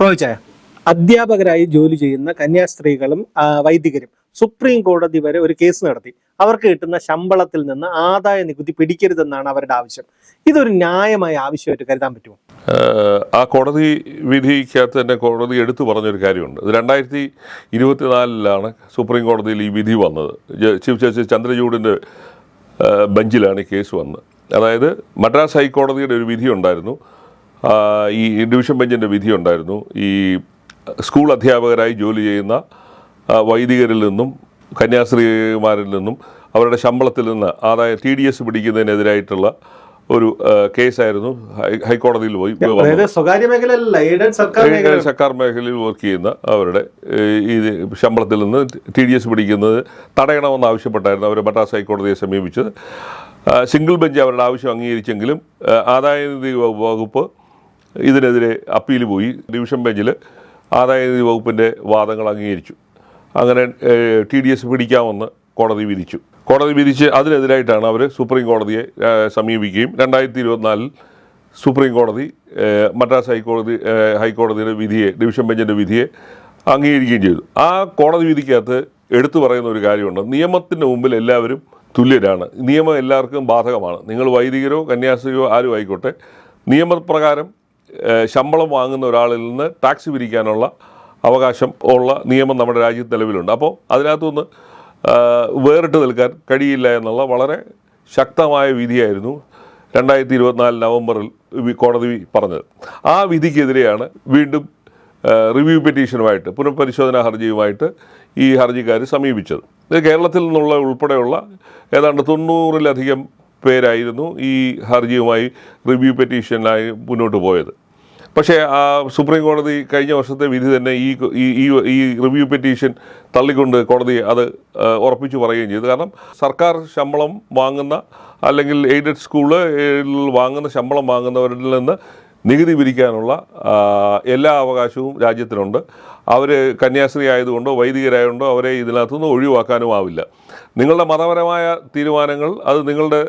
റോയിച്ചായ അധ്യാപകരായി ജോലി ചെയ്യുന്ന കന്യാസ്ത്രീകളും വൈദികരും സുപ്രീം കോടതി വരെ ഒരു കേസ് നടത്തി. അവർക്ക് കിട്ടുന്ന ശമ്പളത്തിൽ നിന്ന് ആദായ നികുതി പിടിക്കരുതെന്നാണ് അവരുടെ ആവശ്യം. ഇതൊരു ന്യായമായ ആവശ്യമായിട്ട് കരുതാൻ പറ്റുമോ? ആ കോടതി വിധിക്കകത്ത് തന്നെ കോടതി എടുത്തു പറഞ്ഞൊരു കാര്യമുണ്ട്. ഇത് രണ്ടായിരത്തി ഇരുപത്തിനാലിലാണ് സുപ്രീം കോടതിയിൽ ഈ വിധി വന്നത്. ചീഫ് ജസ്റ്റിസ് ചന്ദ്രചൂഡിന്റെ ബെഞ്ചിലാണ് ഈ കേസ് വന്നത്. അതായത് മദ്രാസ് ഹൈക്കോടതിയുടെ ഒരു വിധി ഉണ്ടായിരുന്നു. ഈ ഡിവിഷൻ ബെഞ്ചിന്റെ വിധി ഉണ്ടായിരുന്നു. ഈ സ്കൂൾ അധ്യാപകരായി ജോലി ചെയ്യുന്ന വൈദികരിൽ നിന്നും കന്യാസ്ത്രീമാരിൽ നിന്നും അവരുടെ ശമ്പളത്തിൽ നിന്ന് അതായത് ടി ഡി എസ് പിടിക്കുന്നതിനെതിരായിട്ടുള്ള ഒരു കേസായിരുന്നു. ഹൈക്കോടതിയിൽ പോയി. സ്വകാര്യ മേഖല സർക്കാർ മേഖലയിൽ വർക്ക് ചെയ്യുന്ന അവരുടെ ഈ ശമ്പളത്തിൽ നിന്ന് ടി ഡി എസ് പിടിക്കുന്നത് തടയണമെന്ന് ആവശ്യപ്പെട്ടായിരുന്നു. അവർ മദ്രാസ് ഹൈക്കോടതിയെ സമീപിച്ചത്. സിംഗിൾ ബെഞ്ച് അവരുടെ ആവശ്യം അംഗീകരിച്ചെങ്കിലും ആദായ നികുതി വകുപ്പ് ഇതിനെതിരെ അപ്പീൽ പോയി. ഡിവിഷൻ ബെഞ്ചിൽ ആദായനികുതി വകുപ്പിന്റെ വാദങ്ങൾ അംഗീകരിച്ചു. അങ്ങനെ ടി ഡി എസ് പിടിക്കാമെന്ന് കോടതി വിധിച്ചു. കോടതി വിധിച്ച് അതിനെതിരായിട്ടാണ് അവർ സുപ്രീം കോടതിയെ സമീപിക്കുകയും രണ്ടായിരത്തി ഇരുപത്തിനാലിൽ സുപ്രീം കോടതി മദ്രാസ് ഹൈക്കോടതി ഹൈക്കോടതിയുടെ വിധിയെ ഡിവിഷൻ ബെഞ്ചിന്റെ വിധിയെ അംഗീകരിക്കുകയും ചെയ്തു. ആ കോടതി വിധിക്കകത്ത് എടുത്തു പറയുന്ന ഒരു കാര്യമുണ്ട്. നിയമത്തിന്റെ മുമ്പിൽ എല്ലാവരും തുല്യരാണ്. നിയമം എല്ലാവർക്കും ബാധകമാണ്. നിങ്ങൾ വൈദികരോ കന്യാസ്ത്രീയോ ആരും ആയിക്കോട്ടെ. നിയമപ്രകാരം ശമ്പളം വാങ്ങുന്ന ഒരാളിൽ നിന്ന് ടാക്സ് പിരിക്കാനുള്ള അവകാശം ഉള്ള നിയമം നമ്മുടെ രാജ്യത്ത് നിലവിലുണ്ട്. അപ്പോൾ അതിനകത്തുനിന്ന് വേറിട്ട് നിൽക്കാൻ കഴിയില്ല എന്നുള്ള വളരെ ശക്തമായ വിധിയായിരുന്നു രണ്ടായിരത്തി ഇരുപത്തിനാല് നവംബറിൽ കോടതി പറഞ്ഞത്. ആ വിധിക്കെതിരെയാണ് വീണ്ടും റിവ്യൂ പെറ്റീഷനുമായിട്ട് പുനഃപരിശോധനാ ഹർജിയുമായിട്ട് ഈ ഹർജിക്കാർ സമീപിച്ചത്. ഇത് കേരളത്തിൽ നിന്നുള്ള ഉൾപ്പെടെയുള്ള ഏതാണ്ട് തൊണ്ണൂറിലധികം പേരായിരുന്നു ഈ ഹർജിയുമായി റിവ്യൂ പെറ്റീഷനായി മുന്നോട്ട് പോയത്. പക്ഷേ സുപ്രീം കോടതി കഴിഞ്ഞ വർഷത്തെ വിധി തന്നെ ഈ ഈ ഈ- ഈ റിവ്യൂ പെറ്റീഷൻ തള്ളിക്കൊണ്ട് കോടതി അത് ഉറപ്പിച്ചു പറയുകയും ചെയ്തു. കാരണം സർക്കാർ ശമ്പളം വാങ്ങുന്ന അല്ലെങ്കിൽ എയ്ഡഡ് സ്കൂളിൽ വാങ്ങുന്ന ശമ്പളം വാങ്ങുന്നവരിൽ നിന്ന് നികുതി പിരിക്കാനുള്ള എല്ലാ അവകാശവും രാജ്യത്തിനുണ്ട്. അവർ കന്യാസ്ത്രീ ആയതുകൊണ്ടോ വൈദികരായതുകൊണ്ടോ അവരെ ഇതിനകത്തുനിന്ന് ഒഴിവാക്കാനും ആവില്ല. നിങ്ങളുടെ മതപരമായ തീരുമാനങ്ങൾ അത് നിങ്ങളുടെ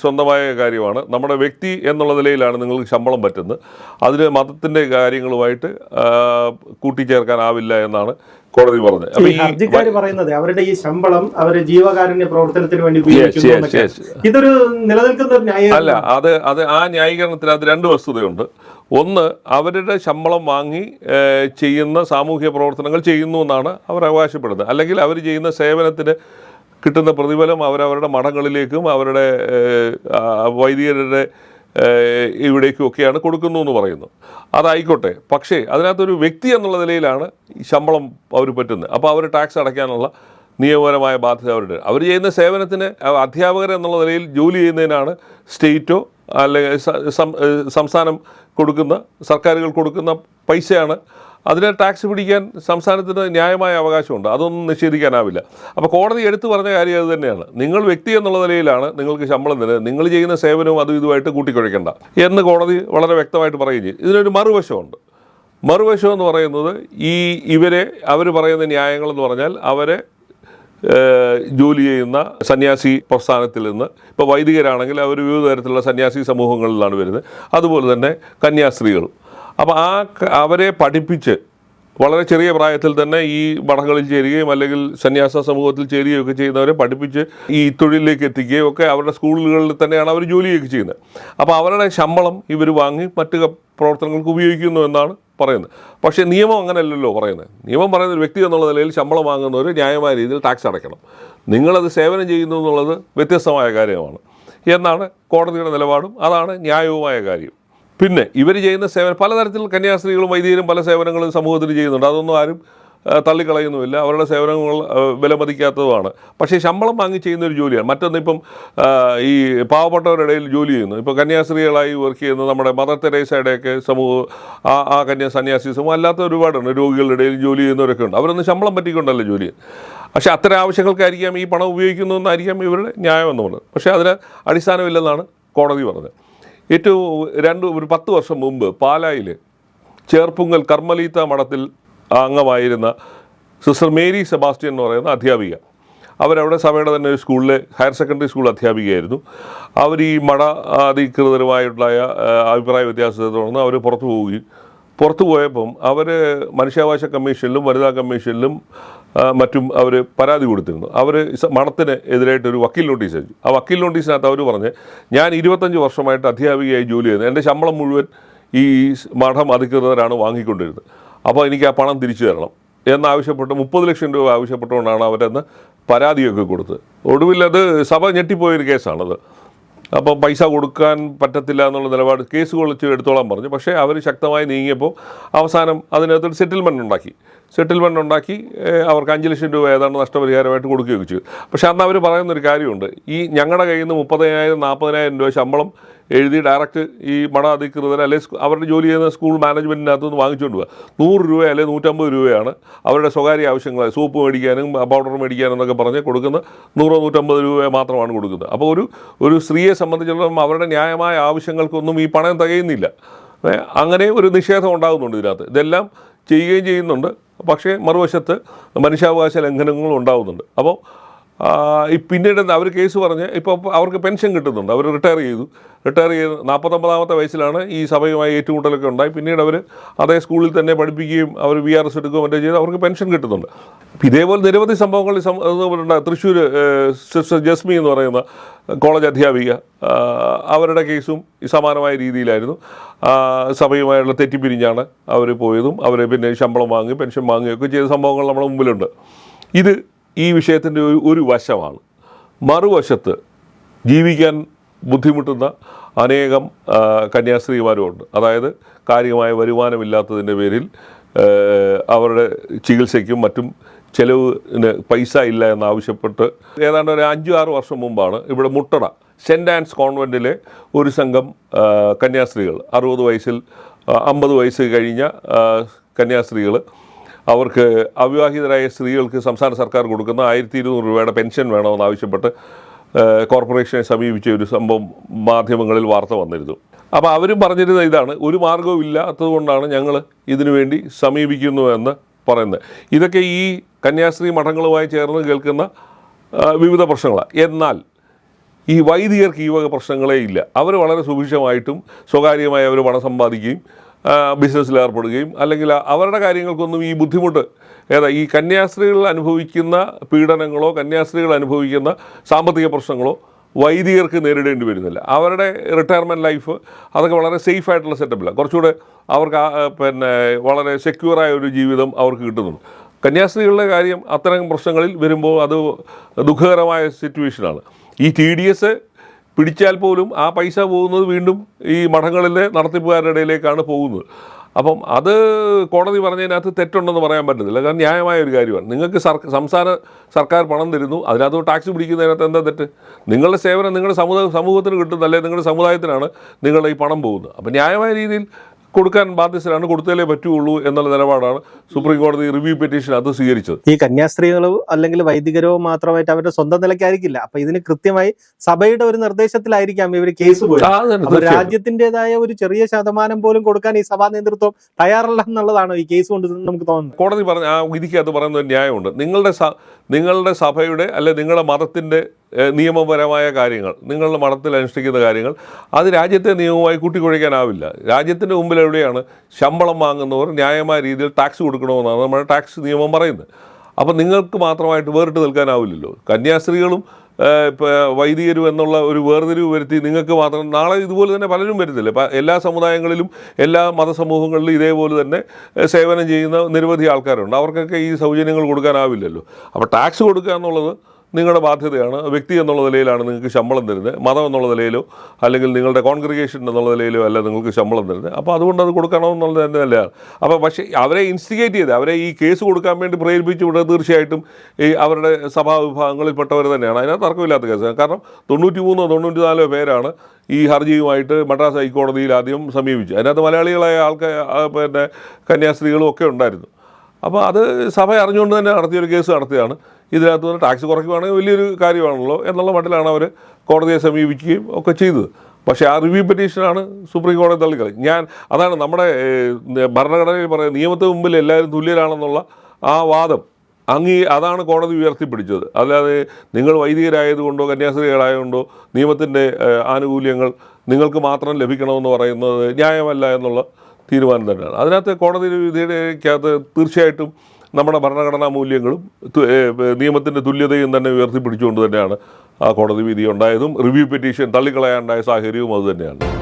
സ്വന്തമായ കാര്യമാണ്. നമ്മുടെ വ്യക്തി എന്നുള്ള നിലയിലാണ് നിങ്ങൾക്ക് ശമ്പളം പറ്റുന്നത്. അതിന് മതത്തിന്റെ കാര്യങ്ങളുമായിട്ട് കൂട്ടിച്ചേർക്കാനാവില്ല എന്നാണ് കോടതി പറഞ്ഞത് അപ്പൊ ഈ ഹർജിക്കാർ പറയുന്നത് അവരുടെ ഈ ശമ്പളം അവരുടെ ജീവകാരുണ്യ പ്രവർത്തനത്തിന് വേണ്ടി ഉപയോഗിക്കുന്നു. ഇതൊരു നിലനിൽക്കുന്ന ന്യായം അല്ല അത് അത് ആ ന്യായീകരണത്തിൽ അത് രണ്ട് വസ്തുതയുണ്ട്. ഒന്ന് അവരുടെ ശമ്പളം വാങ്ങി ചെയ്യുന്ന സാമൂഹ്യ പ്രവർത്തനങ്ങൾ ചെയ്യുന്നു എന്നാണ് അവർ അവകാശപ്പെടുന്നത്. അല്ലെങ്കിൽ അവർ ചെയ്യുന്ന സേവനത്തിന് കിട്ടുന്ന പ്രതിഫലം അവരവരുടെ മഠങ്ങളിലേക്കും അവരുടെ വൈദികരുടെ ഏഹ്, ഇവിടേക്കും ഒക്കെയാണ് കൊടുക്കുന്നു എന്ന് പറയുന്നു. അതായിക്കോട്ടെ. പക്ഷേ അതിനകത്തൊരു വ്യക്തി എന്നുള്ള നിലയിലാണ് ശമ്പളം അവർ പറ്റുന്നത്. അപ്പോൾ അവർ ടാക്സ് അടയ്ക്കാനുള്ള നിയമപരമായ ബാധ്യത അവരുടെ. അവർ ചെയ്യുന്ന സേവനത്തിന് അധ്യാപകർ എന്നുള്ള നിലയിൽ ജോലി ചെയ്യുന്നതിനാണ് സ്റ്റേറ്റോ അല്ലെങ്കിൽ സംസ്ഥാനം കൊടുക്കുന്ന സർക്കാരുകൾ കൊടുക്കുന്ന പൈസയാണ് അതിനെ ടാക്സ് പിടിക്കാൻ സംസ്ഥാനത്തിന് ന്യായമായ അവകാശമുണ്ട്. അതൊന്നും നിഷേധിക്കാനാവില്ല. അപ്പോൾ കോടതി എടുത്തു പറഞ്ഞ കാര്യം അത് തന്നെയാണ്. നിങ്ങൾ വ്യക്തി എന്നുള്ള നിലയിലാണ് നിങ്ങൾക്ക് ശമ്പളം തരുന്നത് നിങ്ങൾ ചെയ്യുന്ന സേവനവും അതും ഇതുമായിട്ട് കൂട്ടിക്കുഴയ്ക്കേണ്ട എന്ന് കോടതി വളരെ വ്യക്തമായിട്ട് പറയുകയും ചെയ്യും ഇതിനൊരു മറുവശമുണ്ട്. മറുവശം എന്ന് പറയുന്നത് ഈ ഇവരെ അവർ പറയുന്ന ന്യായങ്ങളെന്ന് പറഞ്ഞാൽ അവരെ ജോലി ചെയ്യുന്ന സന്യാസി പ്രസ്ഥാനത്തിൽ നിന്ന് ഇപ്പോൾ വൈദികരാണെങ്കിൽ അവർ വിവിധ തരത്തിലുള്ള സന്യാസി സമൂഹങ്ങളിലാണ് വരുന്നത്. അതുപോലെ തന്നെ കന്യാസ്ത്രീകൾ അപ്പോൾ ആ അവരെ പഠിപ്പിച്ച് വളരെ ചെറിയ പ്രായത്തിൽ തന്നെ ഈ മഠങ്ങളിൽ ചേരുകയും അല്ലെങ്കിൽ സന്യാസ സമൂഹത്തിൽ ചേരുകയും ഒക്കെ ചെയ്യുന്നവരെ പഠിപ്പിച്ച് ഈ തൊഴിലിലേക്ക് എത്തിക്കുകയും ഒക്കെ അവരുടെ സ്കൂളുകളിൽ തന്നെയാണ് അവർ ജോലിയൊക്കെ ചെയ്യുന്നത്. അപ്പോൾ അവരുടെ ശമ്പളം ഇവർ വാങ്ങി മറ്റു പ്രവർത്തനങ്ങൾക്ക് ഉപയോഗിക്കുന്നു എന്നാണ് പറയുന്നത്. പക്ഷേ നിയമം അങ്ങനെയല്ലല്ലോ പറയുന്നത്. നിയമം പറയുന്ന ഒരു വ്യക്തി എന്നുള്ള നിലയിൽ ശമ്പളം വാങ്ങുന്നവർ ന്യായമായ രീതിയിൽ ടാക്സ് അടയ്ക്കണം. നിങ്ങളത് സേവനം ചെയ്യുന്നു എന്നുള്ളത് വ്യത്യസ്തമായ കാര്യമാണ്. എന്നാണ് കോടതിയുടെ നിലപാടും. അതാണ് ന്യായവുമായ കാര്യം. പിന്നെ ഇവർ ചെയ്യുന്ന സേവനം പലതരത്തിൽ കന്യാസ്ത്രീകളും വൈദികരും പല സേവനങ്ങളും സമൂഹത്തിൽ ചെയ്യുന്നുണ്ട്. അതൊന്നും ആരും തള്ളിക്കളയുന്നുമില്ല. അവരുടെ സേവനങ്ങൾ വിലമതിക്കാത്തതുമാണ്. പക്ഷേ ശമ്പളം വാങ്ങി ചെയ്യുന്ന ഒരു ജോലിയാണ്. മറ്റൊന്ന് ഇപ്പം ഈ പാവപ്പെട്ടവരുടെ ഇടയിൽ ജോലി ചെയ്യുന്നു. ഇപ്പോൾ കന്യാസ്ത്രീകളായി വർക്ക് ചെയ്യുന്ന നമ്മുടെ മദർ തെരേസയുടെയൊക്കെ സമൂഹം ആ ആ കന്യാ സന്യാസി സമൂഹം അല്ലാത്ത ഒരുപാടുണ്ട്. രോഗികളുടെ ഇടയിൽ ജോലി ചെയ്യുന്നവരൊക്കെ ഉണ്ട് അവരൊന്നും ശമ്പളം പറ്റിക്കൊണ്ടല്ല ജോലി പക്ഷേ അത്തരം ആവശ്യങ്ങൾക്കായിരിക്കാം ഈ പണം ഉപയോഗിക്കുന്നതെന്നായിരിക്കാം ഇവരുടെ ന്യായം എന്നുള്ളത് പക്ഷേ അതിന് അടിസ്ഥാനമില്ലെന്നാണ് കോടതി പറഞ്ഞത്. ഏറ്റവും രണ്ട് ഒരു പത്ത് വർഷം മുമ്പ് പാലായിൽ ചേർപ്പുങ്കൽ കർമ്മലീത്ത മഠത്തിൽ അംഗമായിരുന്ന സിസ്റ്റർ മേരി സെബാസ്റ്റ്യൻ എന്ന് പറയുന്ന അധ്യാപിക. അവരവിടെ സഭയുടെ തന്നെ ഒരു സ്കൂളിലെ ഹയർ സെക്കൻഡറി സ്കൂൾ അധ്യാപികയായിരുന്നു. അവർ ഈ മഠ അധികൃതരുമായിട്ടുള്ള അഭിപ്രായ വ്യത്യാസത്തെ തുടർന്ന് അവർ പുറത്തു പോവുകയും പുറത്തു പോയപ്പം അവർ മനുഷ്യാവകാശ കമ്മീഷനിലും വനിതാ കമ്മീഷനിലും മറ്റും അവർ പരാതി കൊടുത്തിരുന്നു. അവർ മണത്തിന് എതിരായിട്ട് ഒരു വക്കീൽ നോട്ടീസ് അയച്ചു. ആ വക്കീൽ നോട്ടീസിനകത്ത് അവർ പറഞ്ഞ് ഞാൻ ഇരുപത്തഞ്ച് വർഷമായിട്ട് അധ്യാപികയായി ജോലി ചെയ്യുന്നത് എന്റെ ശമ്പളം മുഴുവൻ ഈ മഠം അധികൃതരാണ് വാങ്ങിക്കൊണ്ടിരുന്നത്. അപ്പോൾ എനിക്ക് ആ പണം തിരിച്ചു തരണം. എന്നാവശ്യപ്പെട്ട് മുപ്പത് ലക്ഷം രൂപ ആവശ്യപ്പെട്ടുകൊണ്ടാണ് അവരെന്ന് പരാതിയൊക്കെ കൊടുത്തത്. ഒടുവിൽ അത് സഭ ഞെട്ടിപ്പോയൊരു കേസാണത്. അപ്പോൾ പൈസ കൊടുക്കാൻ പറ്റത്തില്ല എന്നുള്ള നിലപാട് കേസ് കൊളിച്ച് എടുത്തോളാൻ പറഞ്ഞു. പക്ഷേ അവർ ശക്തമായി നീങ്ങിയപ്പോൾ അവസാനം അതിനകത്തൊരു സെറ്റിൽമെന്റ് ഉണ്ടാക്കി. സെറ്റിൽമെന്റ് ഉണ്ടാക്കി അവർക്ക് അഞ്ച് ലക്ഷം രൂപ ഏതാണ്ട് നഷ്ടപരിഹാരമായിട്ട് കൊടുക്കുകയൊക്കെ ചെയ്തു. പക്ഷേ അന്ന് അവർ പറയുന്നൊരു കാര്യമുണ്ട്. ഈ ഞങ്ങളുടെ കയ്യിൽ നിന്ന് മുപ്പതിനായിരം നാൽപ്പതിനായിരം രൂപ ശമ്പളം എഴുതി ഡയറക്റ്റ് ഈ മഠ അധികൃതർ അല്ലെങ്കിൽ അവരുടെ ജോലി ചെയ്യുന്ന സ്കൂൾ മാനേജ്മെന്റിനകത്ത് നിന്ന് വാങ്ങിച്ചുകൊണ്ട് പോകുക നൂറ് രൂപ അല്ലെങ്കിൽ നൂറ്റമ്പത് രൂപയാണ് അവരുടെ സ്വകാര്യ ആവശ്യങ്ങൾ സോപ്പ് മേടിക്കാനും പൗഡർ മേടിക്കാനും എന്നൊക്കെ പറഞ്ഞ് കൊടുക്കുന്ന നൂറോ നൂറ്റമ്പത് രൂപ മാത്രമാണ് കൊടുക്കുന്നത്. അപ്പോൾ ഒരു ഒരു സ്ത്രീയെ സംബന്ധിച്ചിടത്തോളം അവരുടെ ന്യായമായ ആവശ്യങ്ങൾക്കൊന്നും ഈ പണം തികയുന്നില്ല. അങ്ങനെ ഒരു നിഷേധം ഉണ്ടാകുന്നുണ്ട് ഇതിനകത്ത്. ഇതെല്ലാം ചെയ്യുകയും ചെയ്യുന്നുണ്ട്. പക്ഷേ മറുവശത്ത് മനുഷ്യാവകാശ ലംഘനങ്ങളും ഉണ്ടാകുന്നുണ്ട്. അപ്പോൾ ഈ പിന്നീട് അവർ കേസ് പറഞ്ഞ് ഇപ്പോൾ അവർക്ക് പെൻഷൻ കിട്ടുന്നുണ്ട്. അവർ റിട്ടയർ ചെയ്തു. റിട്ടയർ ചെയ്ത് നാൽപ്പത്തൊമ്പതാമത്തെ വയസ്സിലാണ് ഈ സഭയുമായി ഏറ്റുമുട്ടലൊക്കെ ഉണ്ടായി. പിന്നീട് അവർ അതേ സ്കൂളിൽ തന്നെ പഠിപ്പിക്കുകയും അവർ വി ആർ എസ് എടുക്കുകയും മറ്റേ ചെയ്ത് അവർക്ക് പെൻഷൻ കിട്ടുന്നുണ്ട്. ഇതേപോലെ നിരവധി സംഭവങ്ങൾ തൃശ്ശൂർ സിസ്റ്റർ ജസ്മി എന്ന് പറയുന്ന കോളേജ് അധ്യാപിക അവരുടെ കേസും സമാനമായ രീതിയിലായിരുന്നു. സഭയുമായുള്ള തെറ്റിപ്പിരിഞ്ഞാണ് അവർ പോയതും അവർ പിന്നെ ശമ്പളം വാങ്ങി പെൻഷൻ വാങ്ങുകയൊക്കെ ചെയ്ത സംഭവങ്ങൾ നമ്മുടെ മുമ്പിലുണ്ട്. ഇത് ഈ വിഷയത്തിന്റെ ഒരു ഒരു വശമാണ്. മറുവശത്ത് ജീവിക്കാൻ ബുദ്ധിമുട്ടുന്ന അനേകം കന്യാസ്ത്രീമാരുമുണ്ട് അതായത് കാര്യമായ വരുമാനമില്ലാത്തതിന്റെ പേരിൽ അവരുടെ ചികിത്സയ്ക്കും മറ്റും ചെലവിന് പൈസ ഇല്ല എന്നാവശ്യപ്പെട്ട് ഏതാണ്ട് ഒരു അഞ്ചു ആറ് വർഷം മുമ്പാണ് ഇവിടെ മുട്ടട സെന്റ് ആൻഡ്സ് കോൺവെന്റിലെ ഒരു സംഘം കന്യാസ്ത്രീകൾ അറുപത് വയസ്സിൽ അമ്പത് വയസ്സ് കഴിഞ്ഞ കന്യാസ്ത്രീകൾ അവർക്ക് അവിവാഹിതരായ സ്ത്രീകൾക്ക് സംസ്ഥാന സർക്കാർ കൊടുക്കുന്ന ആയിരത്തി ഇരുന്നൂറ് രൂപയുടെ പെൻഷൻ വേണമെന്ന് ആവശ്യപ്പെട്ട് കോർപ്പറേഷനെ സമീപിച്ച ഒരു സംഭവം മാധ്യമങ്ങളിൽ വാർത്ത വന്നിരുന്നു. അപ്പോൾ അവരും പറഞ്ഞിരുന്ന ഇതാണ് ഒരു മാർഗവും ഇല്ലാത്തത് കൊണ്ടാണ് ഞങ്ങൾ ഇതിനുവേണ്ടി സമീപിക്കുന്നു എന്ന് പറയുന്നത്. ഇതൊക്കെ ഈ കന്യാസ്ത്രീ മഠങ്ങളുമായി ചേർന്ന് കേൾക്കുന്ന വിവിധ പ്രശ്നങ്ങളാണ് എന്നാൽ ഈ വൈദികർക്ക് ഈ വക പ്രശ്നങ്ങളേ ഇല്ല. അവർ വളരെ സുഭിക്ഷമായിട്ടും സ്വകാര്യമായി അവർ പണം സമ്പാദിക്കുകയും ബിസിനസ്സിൽ ഏർപ്പെടുകയും അല്ലെങ്കിൽ അവരുടെ കാര്യങ്ങൾക്കൊന്നും ഈ ബുദ്ധിമുട്ട് ഏതാ ഈ കന്യാസ്ത്രീകൾ അനുഭവിക്കുന്ന പീഡനങ്ങളോ കന്യാസ്ത്രീകൾ അനുഭവിക്കുന്ന സാമ്പത്തിക പ്രശ്നങ്ങളോ വൈദികർക്ക് നേരിടേണ്ടി വരുന്നില്ല. അവരുടെ റിട്ടയർമെന്റ് ലൈഫ് അതൊക്കെ വളരെ സേഫ് ആയിട്ടുള്ള സെറ്റപ്പില്ല കുറച്ചുകൂടെ അവർക്ക് പിന്നെ വളരെ സെക്യൂറായ ഒരു ജീവിതം അവർക്ക് കിട്ടുന്നുണ്ട്. കന്യാസ്ത്രീകളുടെ കാര്യം അത്തരം പ്രശ്നങ്ങളിൽ വരുമ്പോൾ അത് ദുഃഖകരമായ സിറ്റുവേഷനാണ് ഈ ടി ഡി എസ് പിടിച്ചാൽ പോലും ആ പൈസ പോകുന്നത് വീണ്ടും ഈ മഠങ്ങളിലെ നടത്തിപ്പുകാരുടെ ഇടയിലേക്കാണ് പോകുന്നത്. അപ്പം അത് കോടതി പറഞ്ഞതിനകത്ത് തെറ്റുണ്ടെന്ന് പറയാൻ പറ്റത്തില്ല. കാരണം ന്യായമായ ഒരു കാര്യമാണ്. നിങ്ങൾക്ക് സർക്കാർ സംസ്ഥാന സർക്കാർ പണം തരുന്നു അതിനകത്ത് ടാക്സ് പിടിക്കുന്നതിനകത്ത് എന്താ തെറ്റ്? നിങ്ങളുടെ സേവനം നിങ്ങളുടെ സമൂഹ സമൂഹത്തിന് കിട്ടുന്ന അല്ലെങ്കിൽ നിങ്ങളുടെ സമുദായത്തിനാണ് നിങ്ങളുടെ ഈ പണം പോകുന്നത്. അപ്പം ന്യായമായ രീതിയിൽ കൊടുക്കാൻ ബാധ്യസ്ഥരാണ് കൊടുത്താലേ പറ്റുള്ളൂ എന്നുള്ള നിലപാടാണ് സുപ്രീം കോടതി റിവ്യൂ പെറ്റീഷൻ അത് സ്വീകരിച്ചത്. ഈ കന്യാസ്ത്രീകളോ അല്ലെങ്കിൽ വൈദികരോ മാത്രമായിട്ട് അവരുടെ സ്വന്തം നിലയ്ക്കായിരിക്കില്ല. അപ്പൊ ഇതിന് കൃത്യമായി സഭയുടെ ഒരു നിർദ്ദേശത്തിലായിരിക്കാം ഇവർ കേസ് പോയത്. രാജ്യത്തിന്റേതായ ഒരു ചെറിയ ശതമാനം പോലും കൊടുക്കാൻ ഈ സഭാ നേതൃത്വം തയ്യാറല്ല എന്നുള്ളതാണ് ഈ കേസ് കൊണ്ട് നമുക്ക് തോന്നുന്നത്. കോടതി പറഞ്ഞ ആ വിധിക്കകത്ത് പറയുന്ന ഒരു ന്യായമുണ്ട്. നിങ്ങളുടെ നിങ്ങളുടെ സഭയുടെ അല്ലെ നിങ്ങളുടെ മതത്തിന്റെ നിയമപരമായ കാര്യങ്ങൾ നിങ്ങളുടെ മതത്തിൽ അനുഷ്ഠിക്കുന്ന കാര്യങ്ങൾ അത് രാജ്യത്തെ നിയമവുമായി കൂട്ടിക്കുഴയ്ക്കാനാവില്ല. രാജ്യത്തിന്റെ മുമ്പിൽ എവിടെയാണ് ശമ്പളം വാങ്ങുന്നവർ ന്യായമായ രീതിയിൽ ടാക്സ് കൊടുക്കണമെന്നാണ് നമ്മുടെ ടാക്സ് നിയമം പറയുന്നത്. അപ്പം നിങ്ങൾക്ക് മാത്രമായിട്ട് വേറിട്ട് നിൽക്കാനാവില്ലല്ലോ. കന്യാസ്ത്രീകളും വൈദികരും എന്നുള്ള ഒരു വേർതിരിവ് വരുത്തി നിങ്ങൾക്ക് മാത്രം നാളെ ഇതുപോലെ തന്നെ പലരും വരുന്നില്ല? എല്ലാ സമുദായങ്ങളിലും എല്ലാ മതസമൂഹങ്ങളിലും ഇതേപോലെ തന്നെ സേവനം ചെയ്യുന്ന നിരവധി ആൾക്കാരുണ്ട്. അവർക്കൊക്കെ ഈ സൗജന്യങ്ങൾ കൊടുക്കാനാവില്ലല്ലോ. അപ്പോൾ ടാക്സ് കൊടുക്കുക എന്നുള്ളത് നിങ്ങളുടെ ബാധ്യതയാണ് വ്യക്തി എന്നുള്ള നിലയിലാണ് നിങ്ങൾക്ക് ശമ്പളം തരുന്നത് മതം എന്നുള്ള നിലയിലോ അല്ലെങ്കിൽ നിങ്ങളുടെ കോൺഗ്രിഗേഷൻ എന്നുള്ള നിലയിലോ അല്ല നിങ്ങൾക്ക് ശമ്പളം തരുന്നത്. അപ്പോൾ അതുകൊണ്ട് അത് കൊടുക്കണമെന്നുള്ളത് തന്നെ നല്ലതാണ് അപ്പോൾ പക്ഷേ അവരെ ഇൻസ്റ്റിഗേറ്റ് ചെയ്ത് അവരെ ഈ കേസ് കൊടുക്കാൻ വേണ്ടി പ്രേരിപ്പിച്ചു വിടുക തീർച്ചയായിട്ടും ഈ അവരുടെ സഭാ വിഭാഗങ്ങളിൽപ്പെട്ടവർ തന്നെയാണ്. അതിനകത്ത് തർക്കമില്ലാത്ത കേസ്. കാരണം തൊണ്ണൂറ്റി മൂന്നോ തൊണ്ണൂറ്റി നാലോ പേരാണ് ഈ ഹർജിയുമായിട്ട് മദ്രാസ് ഹൈക്കോടതിയിൽ ആദ്യം സമീപിച്ചു അതിനകത്ത് മലയാളികളായ ആൾക്കാർ പിന്നെ കന്യാസ്ത്രീകളും ഒക്കെ ഉണ്ടായിരുന്നു. അപ്പോൾ അത് സഭ അറിഞ്ഞുകൊണ്ട് തന്നെ നടത്തിയൊരു കേസ് നടത്തിയതാണ്. ഇതിനകത്ത് നിന്ന് ടാക്സ് കുറയ്ക്കുകയാണെങ്കിൽ വലിയൊരു കാര്യമാണല്ലോ എന്നുള്ള മട്ടിലാണ് അവർ കോടതിയെ സമീപിക്കുകയും ഒക്കെ ചെയ്തത്. പക്ഷേ ആ റിവ്യൂ പെറ്റീഷനാണ് സുപ്രീം കോടതി തള്ളിക്കളി ഞാൻ അതാണ് നമ്മുടെ ഭരണഘടനയിൽ പറയുന്നത് നിയമത്തിന് മുമ്പിൽ എല്ലാവരും തുല്യരാണെന്നുള്ള ആ വാദം. അങ്ങീ അതാണ് കോടതി ഉയർത്തിപ്പിടിച്ചത്. അല്ലാതെ നിങ്ങൾ വൈദികരായതുകൊണ്ടോ കന്യാസ്ത്രീകളായതുകൊണ്ടോ നിയമത്തിന്റെ ആനുകൂല്യങ്ങൾ നിങ്ങൾക്ക് മാത്രം ലഭിക്കണമെന്ന് പറയുന്നത് ന്യായമല്ല എന്നുള്ള തീരുമാനം തന്നെയാണ്. അതിനകത്ത് കോടതി വിധിയുടെക്കകത്ത് തീർച്ചയായിട്ടും നമ്മുടെ ഭരണഘടനാ മൂല്യങ്ങളും നിയമത്തിന്റെ തുല്യതയും തന്നെ ഉയർത്തിപ്പിടിച്ചുകൊണ്ട് തന്നെയാണ് ആ കോടതി വിധി ഉണ്ടായതും. റിവ്യൂ പെറ്റീഷൻ തള്ളിക്കളയാനുണ്ടായ സാഹചര്യവും അതുതന്നെയാണ്